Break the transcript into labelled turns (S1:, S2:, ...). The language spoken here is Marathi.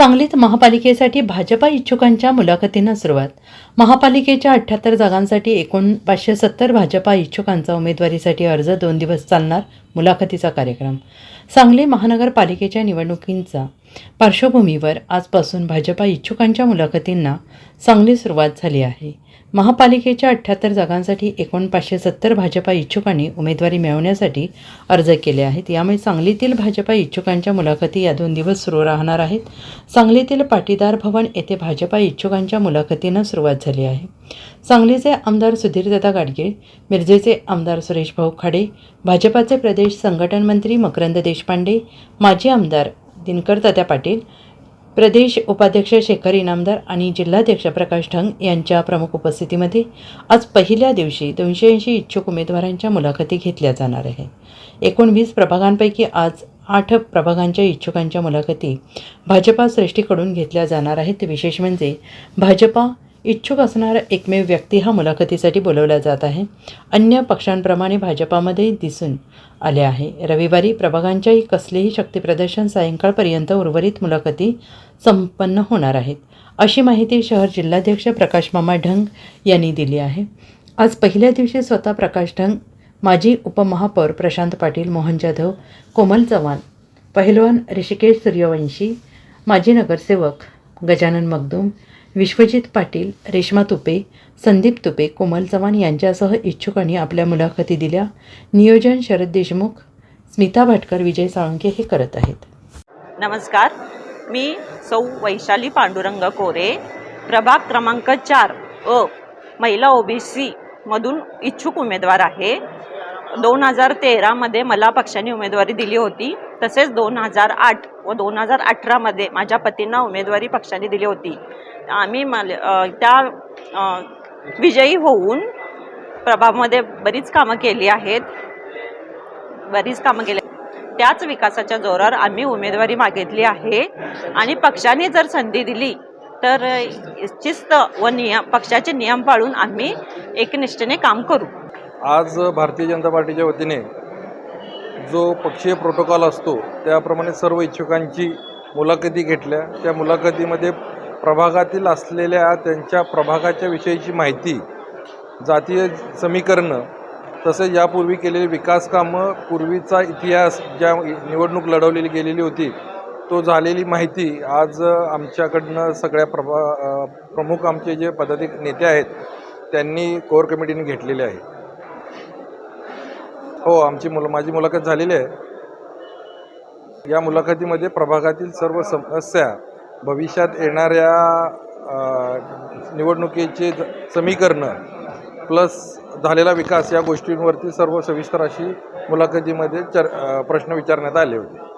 S1: सांगलीत महापालिकेसाठी भाजपा इच्छुकांच्या मुलाखतींना सुरुवात. महापालिकेच्या अठ्ठ्याहत्तर जागांसाठी एकूण पाचशे सत्तर भाजपा इच्छुकांचा उमेदवारीसाठी अर्ज दोन दिवस चालणार मुलाखतीचा कार्यक्रम. सांगली महानगरपालिकेच्या निवडणुकींचा पार्श्वभूमीवर आजपासून भाजपा इच्छुकांच्या मुलाखतींना चांगली सुरुवात झाली आहे. महापालिकेच्या अठ्ठ्याहत्तर जागांसाठी एकोणपाचशे सत्तर भाजपा इच्छुकांनी उमेदवारी मिळवण्यासाठी अर्ज केले आहेत. यामुळे सांगलीतील भाजपा इच्छुकांच्या मुलाखती या दोन दिवस सुरू राहणार आहेत. सांगलीतील पाटीदार भवन येथे भाजपा इच्छुकांच्या मुलाखतींना सुरुवात झाली आहे. सांगलीचे आमदार सुधीरदादा गाडगे मिरजेचे आमदार सुरेश भाऊ खाडे भाजपाचे प्रदेश संघटन मंत्री मकरंद देशपांडे माजी आमदार दिनकर तात्या पाटील प्रदेश उपाध्यक्ष शेखर इनामदार आणि जिल्हाध्यक्ष प्रकाश ढंग यांच्या प्रमुख उपस्थितीमध्ये आज पहिल्या दिवशी दोनशे ऐंशी इच्छुक उमेदवारांच्या मुलाखती घेतल्या जाणार आहे एकोणवीस प्रभागांपैकी आज आठ प्रभागांच्या इच्छुकांच्या मुलाखती भाजपा श्रेष्ठीकडून घेतल्या जाणार आहेत. विशेष म्हणजे भाजपा इच्छुक असणारा एकमेव व्यक्ती हा मुलाखतीसाठी बोलवला जात आहे. अन्य पक्षांप्रमाणे भाजपामध्ये दिसून आले आहे. रविवारी प्रभागांच्याही कसलेही शक्तीप्रदर्शन सायंकाळपर्यंत उर्वरित मुलाखती संपन्न होणार आहेत. अशी माहिती शहर जिल्हाध्यक्ष प्रकाश मामा ढंग यांनी दिली आहे. आज पहिल्या दिवशी स्वतः प्रकाश ढंग माजी उपमहापौर प्रशांत पाटील मोहन जाधव कोमल चव्हाण पहिलवान ऋषिकेश सूर्यवंशी माजी नगरसेवक गजानन मगदूम विश्वजित पाटील रेश्मा तुपे संदीप तुपे कोमल चव्हाण यांच्यासह इच्छुकांनी आपल्या मुलाखती दिल्या. नियोजन शरद देशमुख स्मिता भाटकर विजय साळुंके हे करत आहेत.
S2: नमस्कार. मी सौ वैशाली पांडुरंग कोरे प्रभाग क्रमांक चार अ महिला ओबीसी मधून इच्छुक उमेदवार आहे. दोन हजार तेरामध्ये मला पक्षाने उमेदवारी दिली होती. तसेच दोन हजार आठ व दोन हजार अठरामध्ये माझ्या पतींना उमेदवारी पक्षाने दिली होती. आम्ही माल त्या विजयी होऊन प्रभामध्ये बरीच कामं केली आहेत. बरीच कामं केली त्याच विकासाच्या जोरावर आम्ही उमेदवारी मागितली आहे. आणि पक्षाने जर संधी दिली तर शिस्त व नियम पक्षाचे नियम पाळून आम्ही एकनिष्ठेने काम करू.
S3: आज भारतीय जनता पार्टीच्या वतीने जो पक्षीय प्रोटोकॉल असतो त्याप्रमाणे सर्व इच्छुकांची मुलाखती घेतल्या. त्या मुलाखतीमध्ये प्रभागातील असलेल्या त्यांच्या प्रभागाच्या विषयीची माहिती जातीय समीकरणं तसेच यापूर्वी केलेली विकास कामं पूर्वीचा इतिहास ज्या निवडणूक लढवलेली गेलेली होती तो झालेली माहिती आज आमच्याकडनं सगळ्या प्रभा प्रमुख आमचे जे पदाधिक नेते आहेत त्यांनी कोर कमिटीने घेतलेले आहे. हो आमची मुलं माझी मुलाखत झालेली आहे. या मुलाखतीमध्ये प्रभागातील सर्व समस्या भविष्यात येणाऱ्या निवडणुकीचे समीकरणं प्लस झालेला विकास या गोष्टींवरती सर्व सविस्तर अशी मुलाखतीमध्ये चर प्रश्न विचारण्यात आले होते.